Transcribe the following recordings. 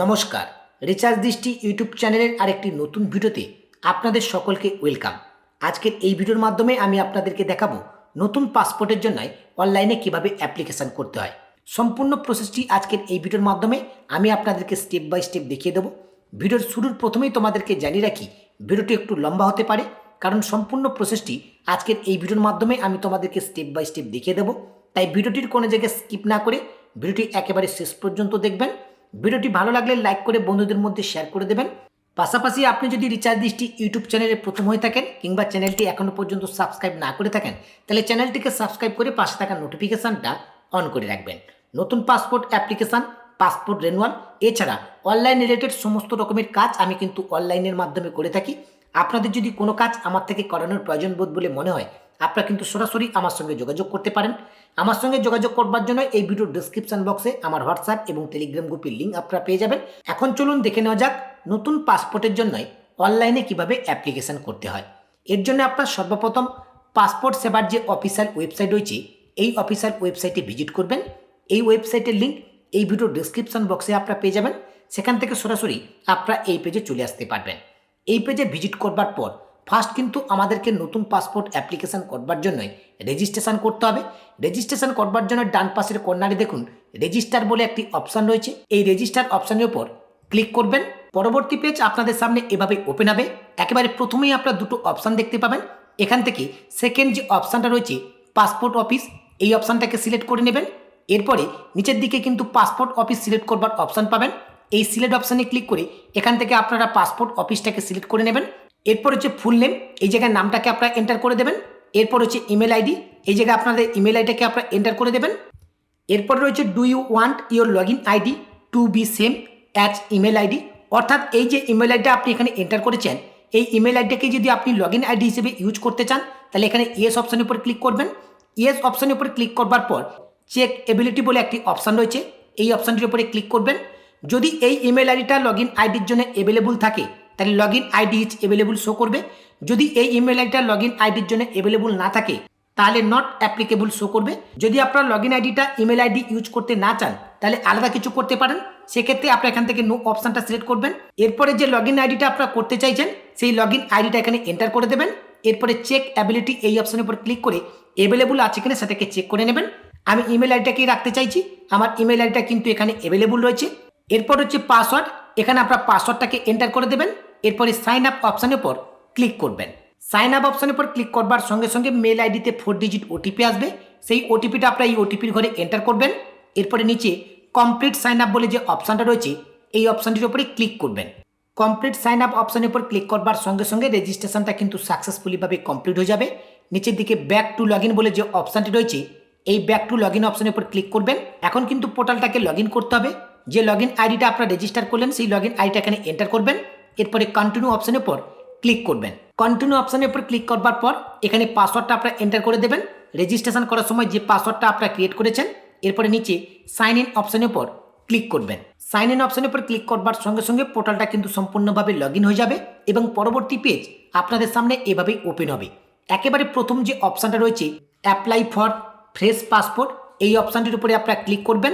নমস্কার। রিচার্জ দৃষ্টি ইউটিউব চ্যানেলের আরেকটি নতুন ভিডিওতে আপনাদের সকলকে ওয়েলকাম। আজকের এই ভিডিওর মাধ্যমে আমি আপনাদেরকে দেখাবো নতুন পাসপোর্টের জন্য অনলাইনে কীভাবে অ্যাপ্লিকেশন করতে হয়। সম্পূর্ণ প্রসেসটি আজকের এই ভিডিওর মাধ্যমে আমি আপনাদেরকে স্টেপ বাই স্টেপ দেখিয়ে দেবো। ভিডিওর শুরুর প্রথমেই তোমাদেরকে জানিয়ে রাখি, ভিডিওটি একটু লম্বা হতে পারে, কারণ সম্পূর্ণ প্রসেসটি আজকের এই ভিডিওর মাধ্যমে আমি তোমাদেরকে স্টেপ বাই স্টেপ দেখিয়ে দেবো। তাই ভিডিওটির কোনো জায়গায় স্কিপ না করে ভিডিওটি একেবারে শেষ পর্যন্ত দেখবেন। ভিডিওটি ভালো লাগলে লাইক করে বন্ধুদের মধ্যে শেয়ার করে দেবেন। পাশাপাশি আপনি যদি রিচার্জ দৃষ্টি ইউটিউব চ্যানেলে প্রথম হয়ে থাকেন কিংবা চ্যানেলটি এখনও পর্যন্ত সাবস্ক্রাইব না করে থাকেন, তাহলে চ্যানেলটিকে সাবস্ক্রাইব করে পাশে থাকা নোটিফিকেশানটা অন করে রাখবেন। নতুন পাসপোর্ট অ্যাপ্লিকেশান পাসপোর্ট রেনুয়াল এছাড়া অনলাইন রিলেটেড সমস্ত রকমের কাজ আমি কিন্তু অনলাইনের মাধ্যমে করে থাকি। আপনাদের যদি কোনো কাজ আমার থেকে করানোর প্রয়োজন বোধ বলে মনে হয় আপনারা কিন্তু সরাসরি আমার সঙ্গে যোগাযোগ করতে পারেন। আমার সঙ্গে যোগাযোগ করবার জন্য এই ভিডিওর ডিসক্রিপশন বক্সে আমার হোয়াটসঅ্যাপ এবং টেলিগ্রাম গ্রুপের লিঙ্ক আপনারা পেয়ে যাবেন। এখন চলুন দেখে নেওয়া যাক নতুন পাসপোর্টের জন্য অনলাইনে কীভাবে অ্যাপ্লিকেশন করতে হয়। এর জন্য আপনার সর্বপ্রথম পাসপোর্ট সেবার যে অফিসিয়াল ওয়েবসাইট রয়েছে, এই অফিসিয়াল ওয়েবসাইটে ভিজিট করবেন। এই ওয়েবসাইটের লিঙ্ক এই ভিডিওর ডিসক্রিপশন বক্সে আপনারা পেয়ে যাবেন। সেখান থেকে সরাসরি আপনারা এই পেজে চলে আসতে পারবেন। এই পেজে ভিজিট করবার পর ফার্স্ট কিন্তু আমাদেরকে নতুন পাসপোর্ট অ্যাপ্লিকেশন করবার জন্যই রেজিস্ট্রেশন করতে হবে। রেজিস্ট্রেশন করবার জন্য ডান পাশের কর্নারে দেখুন রেজিস্টার বলে একটি অপশান রয়েছে। এই রেজিস্টার অপশানের উপর ক্লিক করবেন। পরবর্তী পেজ আপনাদের সামনে এভাবে ওপেন হবে। একেবারে প্রথমেই আপনারা দুটো অপশান দেখতে পাবেন। এখান থেকে সেকেন্ড যে অপশানটা রয়েছে পাসপোর্ট অফিস এই অপশানটাকে সিলেক্ট করে নেবেন। এরপরে নিচের দিকে কিন্তু পাসপোর্ট অফিস সিলেক্ট করবার অপশান পাবেন। এই সিলেক্ট অপশানে ক্লিক করে এখান থেকে আপনারা পাসপোর্ট অফিসটাকে সিলেক্ট করে নেবেন। এরপর হচ্ছে ফুল নেম এই জায়গায় নামটাকে আপনারা এন্টার করে দেবেন। এরপর হচ্ছে ইমেল আইডি এই জায়গায় আপনাদের ইমেল আইডিটাকে আপনারা এন্টার করে দেবেন। এরপর রয়েছে do you want your log in ID to be same as email ID অর্থাৎ এই যে ইমেল আইডিটা আপনি এখানে এন্টার করেছেন, এই ইমেল আইডিটাকে যদি আপনি লগ ইন আইডি হিসেবে ইউজ করতে চান, তাহলে এখানে ইয়েস অপশানের উপর ক্লিক করবেন। ইয়েস অপশানের উপর ক্লিক করবার পর চেক এবিলিটি বলে একটি অপশান রয়েছে, এই অপশানটির উপরে ক্লিক করবেন। যদি এই ইমেল আইডিটা লগ ইন আইডির জন্য অ্যাভেলেবল থাকে তাহলে log in ID is available show করবে। যদি এই ইমেল আইডিটা লগ ইন আইডির জন্য অ্যাভেলেবল না থাকে, তাহলে নট অ্যাপ্লিকেবল শো করবে। যদি আপনার লগ ইন আইডিটা ইমেল আইডি ইউজ করতে না চান, তাহলে আলাদা কিছু করতে পারেন। সেক্ষেত্রে আপনার এখান থেকে নো অপশানটা সিলেক্ট করবেন। এরপরে যে লগ ইন আইডিটা আপনারা করতে চাইছেন, সেই লগ ইন আইডিটা এখানে এন্টার করে দেবেন। এরপরে চেক অ্যাবিলিটি এই অপশানের উপর ক্লিক করে অ্যাভেলেবল আছে কিনা সেটাকে চেক করে নেবেন। আমি ইমেল আইডিটাকেই রাখতে চাইছি? আমার ইমেল আইডিটা কিন্তু এখানে অ্যাভেলেবল রয়েছে। এরপর হচ্ছে পাসওয়ার্ড এখানে আপনার পাসওয়ার্ডটাকে এন্টার করে দেবেন, এরপরে সাইন আপ অপশানের উপর ক্লিক করবেন। সাইন আপ অপশানের উপর ক্লিক করবার সঙ্গে সঙ্গে মেল আইডিতে ফোর ডিজিট ওটিপি আসবে, সেই ওটিপিটা আপনার এই ওটিপির ঘরে এন্টার করবেন, এরপরে নিচে কমপ্লিট সাইন আপ বলে যে অপশানটা রয়েছে, এই অপশানটির উপরে ক্লিক করবেন। কমপ্লিট সাইন আপ অপশানের উপর ক্লিক করবার সঙ্গে সঙ্গে রেজিস্ট্রেশনটা কিন্তু সাকসেসফুলিভাবে কমপ্লিট হয়ে যাবে। নিচের দিকে ব্যাক টু লগ বলে যে অপশানটি রয়েছে, এই ব্যাক টু লগ ইন অপশানের উপর ক্লিক করবেন। এখন কিন্তু পোর্টালটাকে লগ করতে হবে। যে লগ ইন আইডিটা আপনারা রেজিস্টার করলেন, সেই লগ ইন আইডিটা এখানে এন্টার করবেন। এরপরে কন্টিনিউ অপশানের উপর ক্লিক করবেন। কন্টিনিউ অপশানের উপর ক্লিক করবার পর এখানে পাসওয়ার্ডটা আপনারা এন্টার করে দেবেন। রেজিস্ট্রেশন করার সময় যে পাসওয়ার্ডটা আপনারা ক্রিয়েট করেছেন, এরপরে নিচে সাইন ইন অপশানের উপর ক্লিক করবেন। সাইন ইন অপশানের উপর ক্লিক করবার সঙ্গে সঙ্গে পোর্টালটা কিন্তু সম্পূর্ণভাবে লগ হয়ে যাবে এবং পরবর্তী পেজ আপনাদের সামনে এভাবেই ওপেন হবে। একেবারে প্রথম যে অপশানটা রয়েছে অ্যাপ্লাই ফর ফ্রেশ পাসপোর্ট এই অপশানটির উপরে আপনারা ক্লিক করবেন।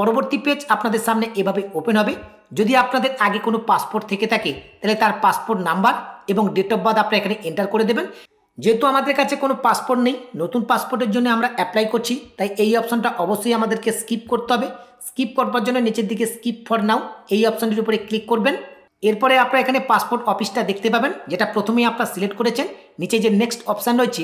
পরবর্তী পেজ আপনাদের সামনে এভাবে ওপেন হবে। যদি আপনাদের আগে কোনো পাসপোর্ট থেকে থাকে, তাহলে তার পাসপোর্ট নাম্বার এবং ডেট অফ বার্থ আপনারা এখানে এন্টার করে দেবেন। যেহেতু আমাদের কাছে কোনো পাসপোর্ট নেই, নতুন পাসপোর্টের জন্য আমরা অ্যাপ্লাই করছি, তাই এই অপশনটা অবশ্যই আমাদেরকে স্কিপ করতে হবে। স্কিপ করবার জন্য নিচের দিকে স্কিপ ফর নাও এই অপশনটির উপরে ক্লিক করবেন। এরপরে আপনারা এখানে পাসপোর্ট অফিসটা দেখতে পাবেন, যেটা প্রথমেই আপনারা সিলেক্ট করেছেন। নিচে যে নেক্সট অপশান রয়েছে,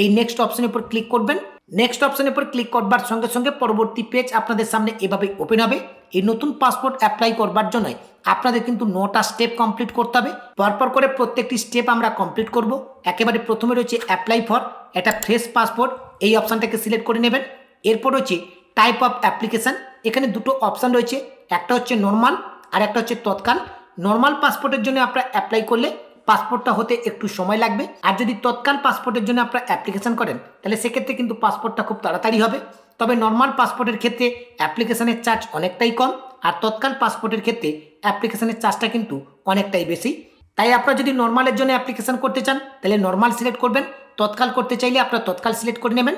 এই নেক্সট অপশনের উপর ক্লিক করবেন। নেক্সট অপশনের উপর ক্লিক করবার সঙ্গে সঙ্গে পরবর্তী পেজ আপনাদের সামনে এভাবে ওপেন হবে। এই নতুন পাসপোর্ট অ্যাপ্লাই করবার জন্য আপনাদের কিন্তু নটা স্টেপ কমপ্লিট করতে হবে। পরপর করে প্রত্যেকটি স্টেপ আমরা কমপ্লিট করব। একেবারে প্রথমে রয়েছে অ্যাপ্লাই ফর এটা ফ্রেশ পাসপোর্ট এই অপশানটাকে সিলেক্ট করে নেবেন। এরপর রয়েছে টাইপ অফ অ্যাপ্লিকেশান এখানে দুটো অপশান রয়েছে, একটা হচ্ছে নর্মাল আর একটা হচ্ছে তৎকাল। নর্মাল পাসপোর্টের জন্য আপনারা অ্যাপ্লাই করলে পাসপোর্টটা হতে একটু সময় লাগবে। আর যদি তৎকাল পাসপোর্টের জন্য আপনারা অ্যাপ্লিকেশন করেন, তাহলে সেক্ষেত্রে কিন্তু পাসপোর্টটা খুব তাড়াতাড়ি হবে। তবে নর্মাল পাসপোর্টের ক্ষেত্রে অ্যাপ্লিকেশনের চার্জ অনেকটাই কম, আর তৎকাল পাসপোর্টের ক্ষেত্রে অ্যাপ্লিকেশনের চার্জটা কিন্তু অনেকটাই বেশি। তাই আপনারা যদি নর্মালের জন্য অ্যাপ্লিকেশন করতে চান, তাহলে নর্মাল সিলেক্ট করবেন। তৎকাল করতে চাইলে আপনারা তৎকাল সিলেক্ট করে নেবেন।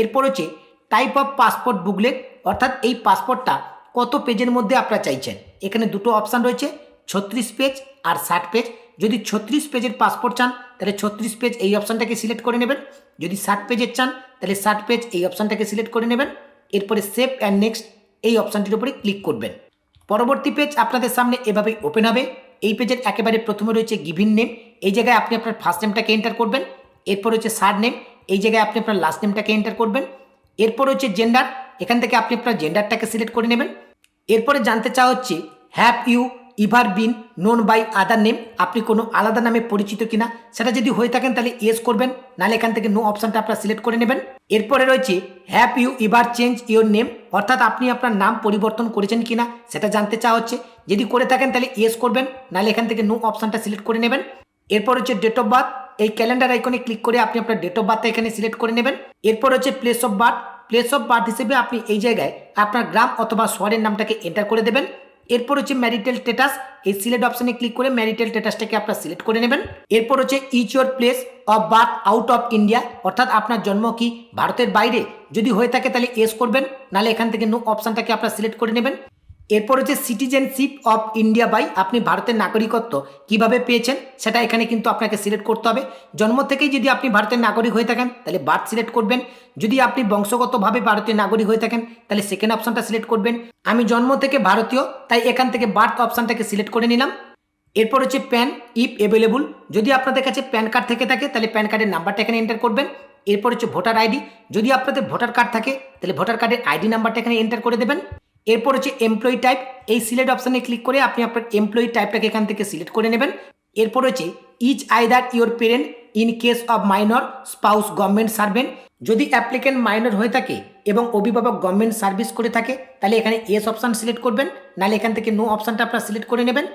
এরপর হচ্ছে টাইপ অফ পাসপোর্ট বুকলেট অর্থাৎ এই পাসপোর্টটা কত পেজের মধ্যে আপনারা চাইছেন? এখানে দুটো অপশান রয়েছে, ছত্রিশ পেজ আর ষাট পেজ যদি ছত্রিশ পেজের পাসপোর্ট চান, তাহলে ছত্রিশ পেজ এই অপশানটাকে সিলেক্ট করে নেবেন। যদি ষাট পেজের চান, তাহলে ষাট পেজ এই অপশানটাকে সিলেক্ট করে নেবেন। এরপরে সেভ অ্যান্ড নেক্সট এই অপশানটির উপরে ক্লিক করবেন। পরবর্তী পেজ আপনাদের সামনে এভাবেই ওপেন হবে। এই পেজের একেবারে প্রথমে রয়েছে গিভিন নেম এই জায়গায় আপনি আপনার ফার্স্ট নেমটাকে এন্টার করবেন। এরপর হচ্ছে সার নেম এই জায়গায় আপনি আপনার লাস্ট নেমটাকে এন্টার করবেন। এরপর হচ্ছে জেন্ডার এখান থেকে আপনি আপনার জেন্ডারটাকে সিলেক্ট করে নেবেন। এরপরে জানতে চাওয়া হচ্ছে have you ever been, known by other name, আপনি কোনো আলাদা নামে পরিচিত কিনা, সেটা যদি হয়ে থাকেন তাহলে ইয়েস করবেন, নাহলে এখান থেকে নো অপশানটা আপনার সিলেক্ট করে নেবেন। এরপরে রয়েছে have you ever change your name অর্থাৎ আপনি আপনার নাম পরিবর্তন করেছেন কিনা, সেটা জানতে চাওয়া হচ্ছে। যদি করে থাকেন তাহলে ইয়েস করবেন, নাহলে এখান থেকে নো অপশানটা সিলেক্ট করে নেবেন। এরপর হচ্ছে ডেট অফ বার্থ এই ক্যালেন্ডার আইকনে ক্লিক করে আপনি আপনার ডেট অফ বার্থটা এখানে সিলেক্ট করে নেবেন। এরপর হচ্ছে place of birth place of birth হিসেবে আপনি এই জায়গায় আপনার গ্রাম অথবা শহরের নামটাকে এন্টার করে দেবেন। এরপর হচ্ছে ম্যারিটাল স্ট্যাটাস এই সিলেক্ট অপশনে ক্লিক করে ম্যারিটাল স্ট্যাটাসটাকে আপনার সিলেক্ট করে নেবেন। এরপর হচ্ছে is your place of birth out of India অর্থাৎ আপনার জন্ম কি ভারতের বাইরে। যদি হয়ে থাকে তাহলে এস করবেন, নাহলে এখান থেকে নো অপশানটাকে আপনার সিলেক্ট করে নেবেন। এরপর হচ্ছে সিটিজেনশিপ অফ ইন্ডিয়া বাই আপনি ভারতের নাগরিকত্ব কীভাবে পেয়েছেন, সেটা এখানে কিন্তু আপনাকে সিলেক্ট করতে হবে। জন্ম থেকেই যদি আপনি ভারতের নাগরিক হয়ে থাকেন, তাহলে বার্থ সিলেক্ট করবেন। যদি আপনি বংশগতভাবে ভারতীয় নাগরিক হয়ে থাকেন, তাহলে সেকেন্ড অপশানটা সিলেক্ট করবেন। আমি জন্ম থেকে ভারতীয়, তাই এখান থেকে বার্থ অপশানটাকে সিলেক্ট করে নিলাম। এরপর হচ্ছে প্যান ইফ অ্যাভেলেবল যদি আপনাদের কাছে প্যান কার্ড থেকে থাকে, তাহলে প্যান কার্ডের নাম্বারটা এখানে এন্টার করবেন। এরপর হচ্ছে ভোটার আইডি যদি আপনাদের ভোটার কার্ড থাকে, তাহলে ভোটার কার্ডের আইডি নাম্বারটা এখানে এন্টার করে দেবেন। এরপর হচ্ছে এমপ্লয়ি টাইপ এই সিলেক্ট অপশানে ক্লিক করে আপনি আপনার এমপ্লয়ি টাইপটাকে এখান থেকে সিলেক্ট করে নেবেন। এরপর হচ্ছে is either your parent in case of minor spouse government servant যদি অ্যাপ্লিকেন্ট মাইনর হয়ে থাকে এবং অভিভাবক গভর্নমেন্ট সার্ভিস করে থাকে, তাহলে এখানে এস অপশান সিলেক্ট করবেন। নাহলে এখান থেকে নো অপশানটা আপনারা সিলেক্ট করে নেবেন।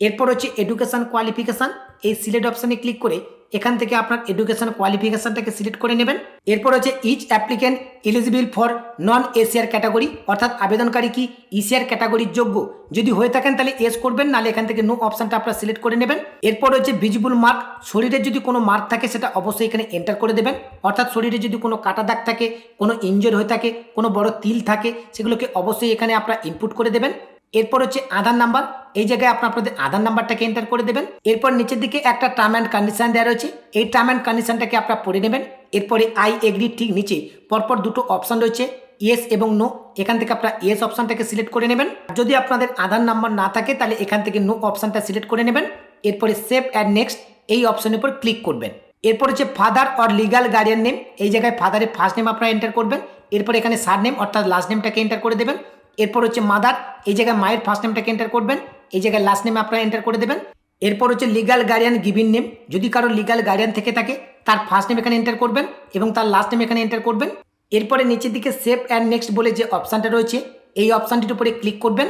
এরপর হচ্ছে এডুকেশন কোয়ালিফিকেশান এই সিলেক্ট অপশানে ক্লিক করে এখান থেকে আপনার এডুকেশন কোয়ালিফিকেশানটাকে সিলেক্ট করে নেবেন। এরপর হচ্ছে is applicant eligible for non ECR category অর্থাৎ আবেদনকারী কি এশিয়ার ক্যাটাগরির যোগ্য। যদি হয়ে থাকেন তাহলে এস করবেন, নাহলে এখান থেকে নো অপশানটা আপনারা সিলেক্ট করে নেবেন। এরপর হচ্ছে ভিজিবল মার্ক শরীরে যদি কোনো মার্ক থাকে সেটা অবশ্যই এখানে এন্টার করে দেবেন। অর্থাৎ শরীরে যদি কোনো কাটা দাগ থাকে, কোনো ইঞ্জোর হয়ে থাকে, কোনো বড় তিল থাকে, সেগুলোকে অবশ্যই এখানে আপনারা ইনপুট করে দেবেন। এরপর হচ্ছে আধার নাম্বার। এই জায়গায় আপনার আপনাদের আধার নাম্বারটাকে এন্টার করে দেবেন। এরপর নিচের দিকে একটা টার্ম অ্যান্ড কন্ডিশন দেওয়া রয়েছে। এই টার্ম অ্যান্ড কন্ডিশনটাকে আপনারা পড়ে নেবেন। এরপরে আই এগ্রি ঠিক নিচে। পরপর দুটো অপশন রয়েছে ইয়েস এবং নো এখান থেকে আপনারা ইয়েস অপশনটাকে সিলেক্ট করে নেবেন। যদি আপনাদের আধার নাম্বার না থাকে, তাহলে এখান থেকে নো অপশনটা সিলেক্ট করে নেবেন। এরপরে সেভ অ্যান্ড নেক্সট এই অপশনের উপর ক্লিক করবেন। এরপর হচ্ছে father or legal guardian name এই জায়গায় ফাদারের ফার্স্ট নেম আপনারা এন্টার করবেন। এরপর এখানে সার নেম অর্থাৎ লাস্ট নেমটাকে এন্টার করে দেবেন। এরপর হচ্ছে মাদার, এই জায়গায় মায়ের ফার্স্ট নেমটাকে এন্টার করবেন? এই জায়গায় লাস্ট নেম আপনারা এন্টার করে দেবেন। এরপর হচ্ছে লিগাল গার্ডিয়ান গিভিন নেম যদি কারও লিগাল গার্ডিয়ান থেকে থাকে, তার ফার্স্ট নেম এখানে এন্টার করবেন এবং তার লাস্ট নেম এখানে এন্টার করবেন। এরপরে নিচের দিকে সেভ অ্যান্ড নেক্সট বলে যে অপশানটা রয়েছে, এই অপশানটির উপরে ক্লিক করবেন।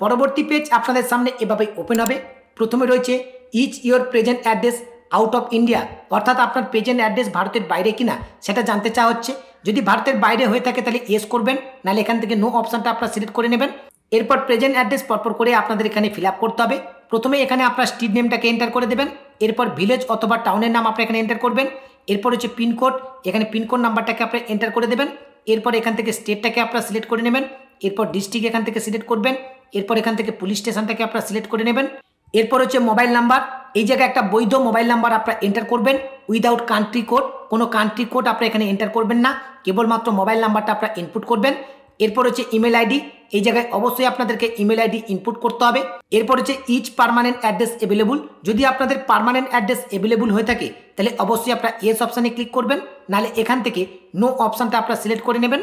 পরবর্তী পেজ আপনাদের সামনে এভাবে ওপেন হবে। প্রথমে রয়েছে is your present address out of India অর্থাৎ আপনার প্রেজেন্ট অ্যাড্রেস ভারতের বাইরে কিনা, সেটা জানতে চাওয়া হচ্ছে। যদি ভারতের বাইরে হয়ে থাকে, তাহলে ইয়েস করবেন, নাহলে এখান থেকে নো অপশানটা আপনারা সিলেক্ট করে নেবেন। এরপর প্রেজেন্ট অ্যাড্রেস পরপর করে আপনাদের এখানে ফিল করতে হবে। প্রথমে এখানে আপনার স্ট্রিট নেমটাকে এন্টার করে দেবেন। এরপর ভিলেজ অথবা টাউনের নাম আপনার এখানে এন্টার করবেন। এরপর হচ্ছে পিনকোড এখানে পিনকোড নাম্বারটাকে আপনি এন্টার করে দেবেন। এরপর এখান থেকে স্টেটটাকে আপনারা সিলেক্ট করে নেবেন। এরপর ডিস্ট্রিক্ট এখান থেকে সিলেক্ট করবেন। এরপর এখান থেকে পুলিশ স্টেশনটাকে আপনারা সিলেক্ট করে নেবেন। এরপর হচ্ছে মোবাইল নাম্বার এই জায়গায় একটা বৈধ মোবাইল নাম্বার আপনারা এন্টার করবেন। উইদাউট কান্ট্রি কোড কোনো কান্ট্রি কোড আপনারা এখানে এন্টার করবেন না। কেবলমাত্র মোবাইল নাম্বারটা আপনারা ইনপুট করবেন। এরপর হচ্ছে ইমেল আইডি এই জায়গায় অবশ্যই আপনাদেরকে ইমেল আইডি ইনপুট করতে হবে। এরপর হচ্ছে ইচ পারমানেন্ট অ্যাড্রেস অ্যাভেলেবল যদি আপনাদের পারমানেন্ট অ্যাড্রেস অ্যাভেলেবল হয়ে থাকে, তাহলে অবশ্যই আপনারা ইয়েস অপশানে ক্লিক করবেন। নাহলে এখান থেকে নো অপশানটা আপনারা সিলেক্ট করে নেবেন।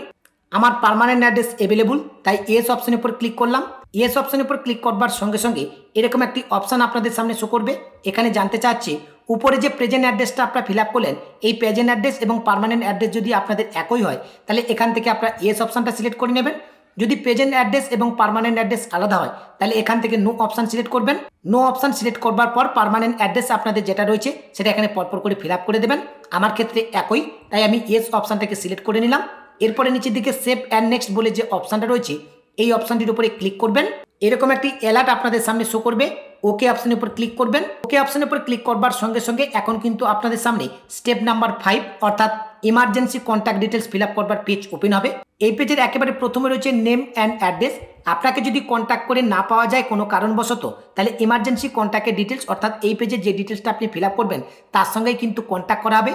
আমার পারমানেন্ট অ্যাড্রেস অ্যাভেলেবল তাই এস অপশনের উপর ক্লিক করলাম। এস অপশনের উপর ক্লিক করবার সঙ্গে সঙ্গে এরকম একটি অপশান আপনাদের সামনে শো করবে। এখানে জানতে চাচ্ছে, উপরে যে প্রেজেন্ট অ্যাড্রেসটা আপনারা ফিল আপ করলেন, এই প্রেজেন্ট অ্যাড্রেস এবং পারমানেন্ট অ্যাড্রেস যদি আপনাদের একই হয়, তাহলে এখান থেকে আপনারা এস অপশানটা সিলেক্ট করে নেবেন। যদি প্রেজেন্ট অ্যাড্রেস এবং পারমানেন্ট অ্যাড্রেস আলাদা হয়, তাহলে এখান থেকে নো অপশান সিলেক্ট করবেন। নো অপশান সিলেক্ট করবার পর পারমানেন্ট অ্যাড্রেস আপনাদের যেটা রয়েছে, সেটা এখানে পরপর করে ফিল করে দেবেন। আমার ক্ষেত্রে একই, তাই আমি ইয়েস অপশানটাকে সিলেক্ট করে নিলাম। এরপরে নিচের দিকে সেভ অ্যান্ড নেক্সট বলে যে অপশানটা রয়েছে এই অপশানটির উপরে ক্লিক করবেন। এরকম একটি অ্যালার্ট আপনাদের সামনে শো করবে। ওকে অপশনের উপর ক্লিক করবেন। ওকে অপশনের উপর ক্লিক করবার সঙ্গে সঙ্গে এখন কিন্তু আপনাদের সামনে স্টেপ নাম্বার ফাইভ অর্থাৎ emergency contact details fill up করবার পেজ ওপেন হবে। এই পেজের একেবারে প্রথমে রয়েছে নেম অ্যান্ড অ্যাড্রেস আপনাকে যদি কন্ট্যাক্ট করে না পাওয়া যায় কোনো কারণবশত, তাহলে ইমার্জেন্সি কন্ট্যাক্টের ডিটেলস অর্থাৎ এই পেজে যে ডিটেলসটা আপনি ফিল আপ করবেন, তার সঙ্গেই কিন্তু কন্ট্যাক্ট করা হবে।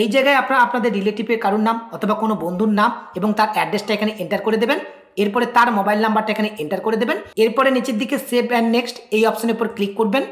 এই জায়গায় আপনারা আপনাদের রিলেটিভের কারোর নাম অথবা কোনো বন্ধুর নাম এবং তার অ্যাড্রেসটা এখানে এন্টার করে দেবেন। এরপরে তার মোবাইল নাম্বারটা এখানে এন্টার করে দেবেন। এরপরে নিচের দিকে সেভ অ্যান্ড নেক্সট এই অপশনের উপর ক্লিক করবেন।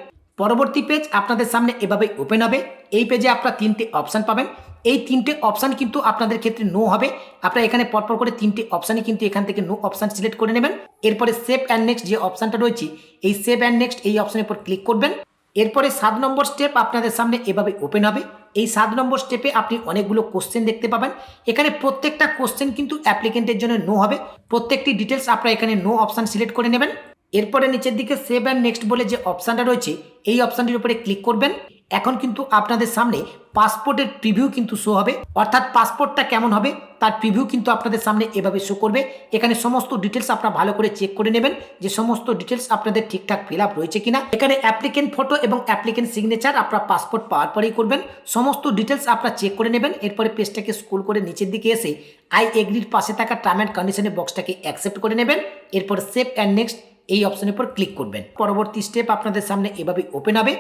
পরবর্তী পেজ আপনাদের সামনে এভাবে ওপেন হবে। এই পেজে আপনারা তিনটে অপশান পাবেন। এই তিনটে অপশান কিন্তু আপনাদের ক্ষেত্রে নো হবে। আপনারা এখানে পরপর করে তিনটে অপশানই কিন্তু এখান থেকে নো অপশান সিলেক্ট করে নেবেন। এরপরে সেভ অ্যান্ড নেক্সট যে অপশানটা রয়েছে, এই সেভ অ্যান্ড নেক্সট এই অপশানের উপর ক্লিক করবেন। এরপরে সাত নম্বর স্টেপ আপনাদের সামনে এভাবে ওপেন হবে। এই সাত নম্বর স্টেপে আপনি অনেকগুলো কোশ্চেন দেখতে পাবেন। এখানে প্রত্যেকটা কোশ্চেন কিন্তু অ্যাপ্লিকেন্টের জন্য নো হবে। প্রত্যেকটি ডিটেলস আপনারা এখানে নো অপশান সিলেক্ট করে নেবেন। এরপরে নিচের দিকে সেভ অ্যান্ড নেক্সট বলে যে অপশানটা রয়েছে, এই অপশানটির উপরে ক্লিক করবেন। এখন কিন্তু আপনাদের সামনে পাসপোর্টের প্রিভিউ কিন্তু শো হবে। অর্থাৎ পাসপোর্টটা কেমন হবে, তার প্রিভিউ কিন্তু আপনাদের সামনে এভাবে শো করবে। এখানে সমস্ত ডিটেলস আপনারা ভালো করে চেক করে নেবেন যে সমস্ত ডিটেলস আপনাদের ঠিকঠাক ফিল আপ রয়েছে কিনা। এখানে অ্যাপ্লিকেন্ট ফটো এবং অ্যাপ্লিকেন্ট সিগনেচার আপনারা পাসপোর্ট পাওয়ার পরেই করবেন। সমস্ত ডিটেলস আপনারা চেক করে নেবেন। এরপরে পেজটাকে স্কুল করে নিচের দিকে এসে আই এগ্রির পাশে থাকা টার্ম অ্যান্ড কন্ডিশনের বক্সটাকে অ্যাকসেপ্ট করে নেবেন। এরপর সেভ অ্যান্ড নেক্সট এই অপশনের উপর ক্লিক করবেন। পরবর্তী স্টেপ আপনাদের সামনে এভাবে ওপেন হবে।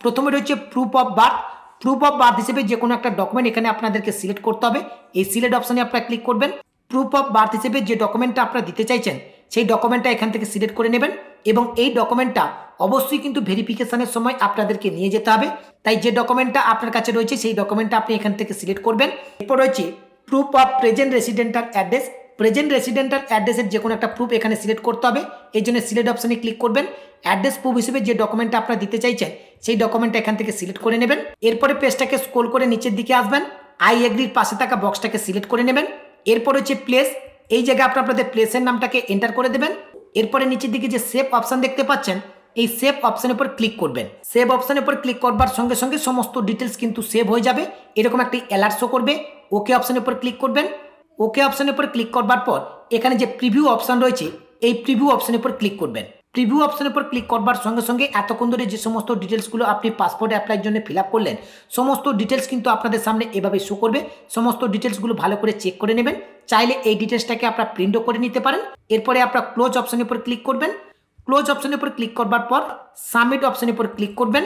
প্রথমে রয়েছে proof of birth proof of birth হিসেবে যে কোনো একটা ডকুমেন্ট এখানে আপনাদেরকে সিলেক্ট করতে হবে। এই সিলেক্ট অপশনে আপনারা ক্লিক করবেন। প্রুফ অফ বার্থ হিসেবে যে ডকুমেন্টটা আপনারা দিতে চাইছেন, সেই ডকুমেন্টটা এখান থেকে সিলেক্ট করে নেবেন এবং এই ডকুমেন্টটা অবশ্যই কিন্তু ভেরিফিকেশনের সময় আপনাদেরকে নিয়ে যেতে হবে। তাই যে ডকুমেন্টটা আপনার কাছে রয়েছে, সেই ডকুমেন্টটা আপনি এখান থেকে সিলেক্ট করবেন। এরপর রয়েছে proof of present residential address present residential অ্যাড্রেসের যে কোনো একটা প্রুফ এখানে সিলেক্ট করতে হবে। এই জন্য সিলেক্ট অপশানে ক্লিক করবেন। অ্যাড্রেস প্রুফ হিসেবে যে ডকুমেন্টটা আপনারা দিতে চাইছেন, সেই ডকুমেন্টটা এখান থেকে সিলেক্ট করে নেবেন। এরপরে পেজটাকে স্ক্রোল করে নিচের দিকে আসবেন। আই এগ্রির পাশে থাকা বক্সটাকে সিলেক্ট করে নেবেন। এরপর হচ্ছে প্লেস এই জায়গায় আপনারা আপনাদের প্লেসের নামটাকে এন্টার করে দেবেন। এরপরে নিচের দিকে যে সেভ অপশান দেখতে পাচ্ছেন, এই সেভ অপশানের উপর ক্লিক করবেন। সেভ অপশানের উপর ক্লিক করবার সঙ্গে সঙ্গে সমস্ত ডিটেলস কিন্তু সেভ হয়ে যাবে। এরকম একটি অ্যালার্ট শো করবে। ওকে অপশানের উপর ক্লিক করবেন। ওকে অপশানের উপর ক্লিক করবার পর এখানে যে প্রিভিউ অপশান রয়েছে, এই প্রিভিউ অপশানের উপর ক্লিক করবেন। প্রিভিউ অপশানের উপর ক্লিক করবার সঙ্গে সঙ্গে এতক্ষণ ধরে যে সমস্ত ডিটেলসগুলো আপনি পাসপোর্ট অ্যাপ্লাইয়ের জন্য ফিল আপ করলেন, সমস্ত ডিটেলস কিন্তু আপনাদের সামনে এভাবে শো করবে। সমস্ত ডিটেলসগুলো ভালো করে চেক করে নেবেন। চাইলে এই ডিটেলসটাকে আপনারা প্রিন্টও করে নিতে পারেন। এরপরে আপনারা ক্লোজ অপশানের উপর ক্লিক করবেন। ক্লোজ অপশানের উপর ক্লিক করবার পর সাবমিট অপশানের উপর ক্লিক করবেন।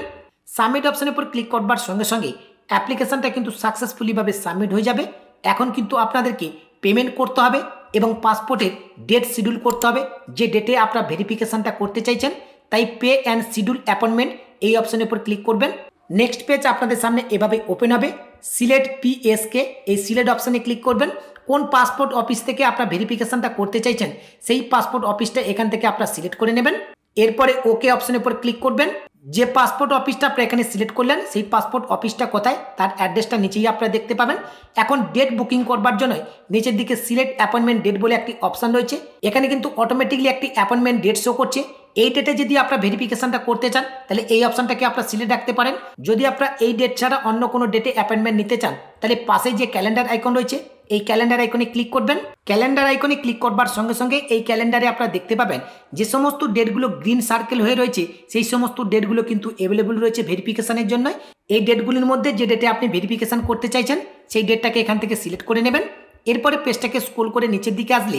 সাবমিট অপশানের উপর ক্লিক করবার সঙ্গে সঙ্গে অ্যাপ্লিকেশনটা কিন্তু সাকসেসফুলিভাবে সাবমিট হয়ে যাবে। এখন কিন্তু আপনাদেরকে পেমেন্ট করতে হবে এবং পাসপোর্টের ডেট শিডিউল করতে হবে। যে ডেটে আপনারা ভেরিফিকেশানটা করতে চাইছেন, তাই পে অ্যান্ড শিডিউল অ্যাপয়েন্টমেন্ট এই অপশনের উপর ক্লিক করবেন। নেক্সট পেজ আপনাদের সামনে এভাবে ওপেন হবে। সিলেট পিএসকে এই সিলেট অপশানে ক্লিক করবেন। কোন পাসপোর্ট অফিস থেকে আপনার ভেরিফিকেশানটা করতে চাইছেন, সেই পাসপোর্ট অফিসটা এখান থেকে আপনারা সিলেক্ট করে নেবেন। এরপরে ওকে অপশনের উপর ক্লিক করবেন। যে পাসপোর্ট অফিসটা আপনারা এখানে সিলেক্ট করলেন, সেই পাসপোর্ট অফিসটা কোথায়? তার অ্যাড্রেসটা নিচেই আপনারা দেখতে পাবেন। এখন ডেট বুকিং করবার জন্য নিচের দিকে সিলেক্ট অ্যাপয়েন্টমেন্ট ডেট বলে একটি অপশান রয়েছে। এখানে কিন্তু অটোমেটিকলি একটি অ্যাপয়েন্টমেন্ট ডেট শো করছে। এই ডেটে যদি আপনারা ভেরিফিকেশনটা করতে চান, তাহলে এই অপশনটাকে আপনারা সিলেক্ট রাখতে পারেন। যদি আপনারা এই ডেট ছাড়া অন্য কোনো ডেটে অ্যাপয়েন্টমেন্ট নিতে চান, তাহলে পাশে যে ক্যালেন্ডার আইকন রয়েছে এই ক্যালেন্ডার আইকনে ক্লিক করবেন। ক্যালেন্ডার আইকনে ক্লিক করবার সঙ্গে সঙ্গে এই ক্যালেন্ডারে আপনারা দেখতে পাবেন যে সমস্ত ডেটগুলো গ্রিন সার্কেল হয়ে রয়েছে, সেই সমস্ত ডেটগুলো কিন্তু অ্যাভেলেবল রয়েছে ভেরিফিকেশনের জন্য এই ডেটগুলির মধ্যে যে ডেটে আপনি ভেরিফিকেশান করতে চাইছেন, সেই ডেটটাকে এখান থেকে সিলেক্ট করে নেবেন। এরপরে পেজটাকে স্ক্রোল করে নিচের দিকে আসলে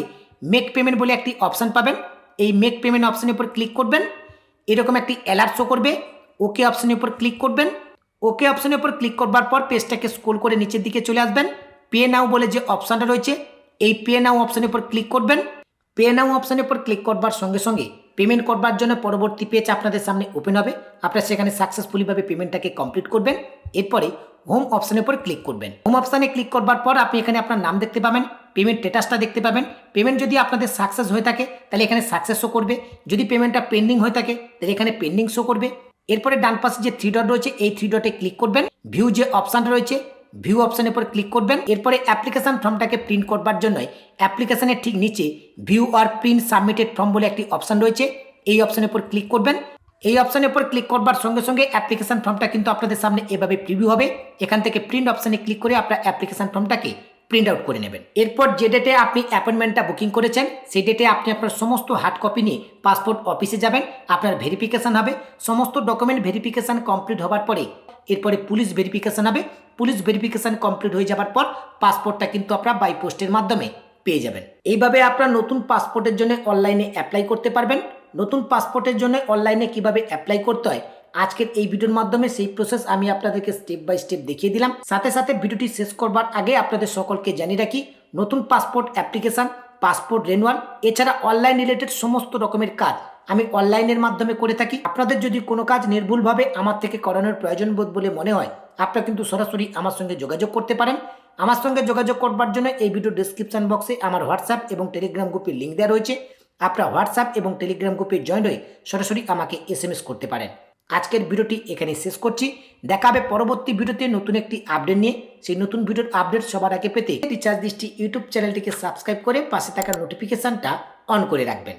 মেক পেমেন্ট বলে একটি অপশান পাবেন। এই মেক পেমেন্ট অপশানের উপর ক্লিক করবেন। এরকম একটি অ্যালার্ট শো করবে। ওকে অপশানের উপর ক্লিক করবেন। ওকে অপশানের উপর ক্লিক করবার পর পেজটাকে স্ক্রোল করে নিচের দিকে চলে আসবেন। পে নাও বলে যে অপশানটা রয়েছে, এই পে নাও অপশানের উপর ক্লিক করবেন। পে নাও অপশানের উপর ক্লিক করবার সঙ্গে সঙ্গে পেমেন্ট করবার জন্য পরবর্তী পেজ আপনাদের সামনে ওপেন হবে। আপনারা সেখানে সাকসেসফুলিভাবে পেমেন্টটাকে কমপ্লিট করবেন। এরপরে হোম অপশানের উপর ক্লিক করবেন। হোম অপশানে ক্লিক করবার পর আপনি এখানে আপনার নাম দেখতে পাবেন পেমেন্ট স্টেটাসটা দেখতে পাবেন। পেমেন্ট যদি আপনাদের সাকসেস হয়ে থাকে, তাহলে এখানে সাকসেস শো করবে। যদি পেমেন্টটা পেন্ডিং হয়ে থাকে, তাহলে এখানে পেন্ডিং শো করবে। এরপরে ডান পাশে যে থ্রি ডট রয়েছে, এই থ্রি ডটে ক্লিক করবেন। ভিউ যে অপশানটা রয়েছে ভিউ অপশনের উপর ক্লিক করবেন। এরপরে অ্যাপ্লিকেশান ফর্মটাকে প্রিন্ট করবার জন্য অ্যাপ্লিকেশনের ঠিক নিচে ভিউ আর প্রিন্ট সাবমিটেড ফর্ম বলে একটি অপশান রয়েছে। এই অপশানের উপর ক্লিক করবেন। এই অপশানের উপর ক্লিক করবার সঙ্গে সঙ্গে অ্যাপ্লিকেশান ফর্মটা কিন্তু আপনাদের সামনে এভাবে প্রিভিউ হবে। এখান থেকে প্রিন্ট অপশানে ক্লিক করে আপনার অ্যাপ্লিকেশান ফর্মটাকে প্রিন্ট আউট করে নেবেন। এরপর যে ডেটে আপনি অ্যাপয়েন্টমেন্টটা বুকিং করেছেন, সেই ডেটে আপনি আপনার সমস্ত হার্ড কপি নিয়ে পাসপোর্ট অফিসে যাবেন, আপনার ভেরিফিকেশান হবে। সমস্ত ডকুমেন্ট ভেরিফিকেশন কমপ্লিট হওয়ার পরে, এরপরে পুলিশ ভেরিফিকেশান হবে। পুলিশ ভেরিফিকেশন কমপ্লিট হয়ে যাবার পর পাসপোর্টটা কিন্তু আপনার বাই পোস্টের মাধ্যমে পেয়ে যাবেন। এইভাবে আপনার নতুন পাসপোর্টের জন্য অনলাইনে অ্যাপ্লাই করতে পারবেন। নতুন পাসপোর্টের জন্য অনলাইনে কীভাবে অ্যাপ্লাই করতে হয় আজকের এই ভিডিওর মাধ্যমে সেই প্রসেস আমি আপনাদেরকে স্টেপ বাই স্টেপ দেখিয়ে দিলাম। সাথে সাথে ভিডিওটি শেষ করবার আগে আপনাদের সকলকে জানিয়ে রাখি, নতুন পাসপোর্ট অ্যাপ্লিকেশন পাসপোর্ট রেনুয়াল এছাড়া অনলাইন রিলেটেড সমস্ত রকমের কাজ আমি অনলাইনের মাধ্যমে করে থাকি। আপনাদের যদি কোনো কাজ নির্ভুলভাবে আমার থেকে করানোর প্রয়োজন বোধ বলে মনে হয়, আপনারা কিন্তু সরাসরি আমার সঙ্গে যোগাযোগ করতে পারেন। আমার সঙ্গে যোগাযোগ করবার জন্য এই ভিডিও ডিসক্রিপশন বক্সে আমার হোয়াটসঅ্যাপ এবং টেলিগ্রাম গ্রুপের লিঙ্ক দেওয়া রয়েছে। আপনারা হোয়াটসঅ্যাপ এবং টেলিগ্রাম গ্রুপে জয়েন হয়ে সরাসরি আমাকে এস করতে পারেন। আজকের ভিডিওটি এখানে শেষ করছি। দেখা হবে পরবর্তী ভিডিওতে নতুন একটি আপডেট নিয়ে। সেই নতুন ভিডিওর আপডেট সবার আগে পেতে রিচার্জ দৃষ্টি ইউটিউব চ্যানেলটিকে সাবস্ক্রাইব করে পাশে থাকা নোটিফিকেশনটা অন করে রাখবেন।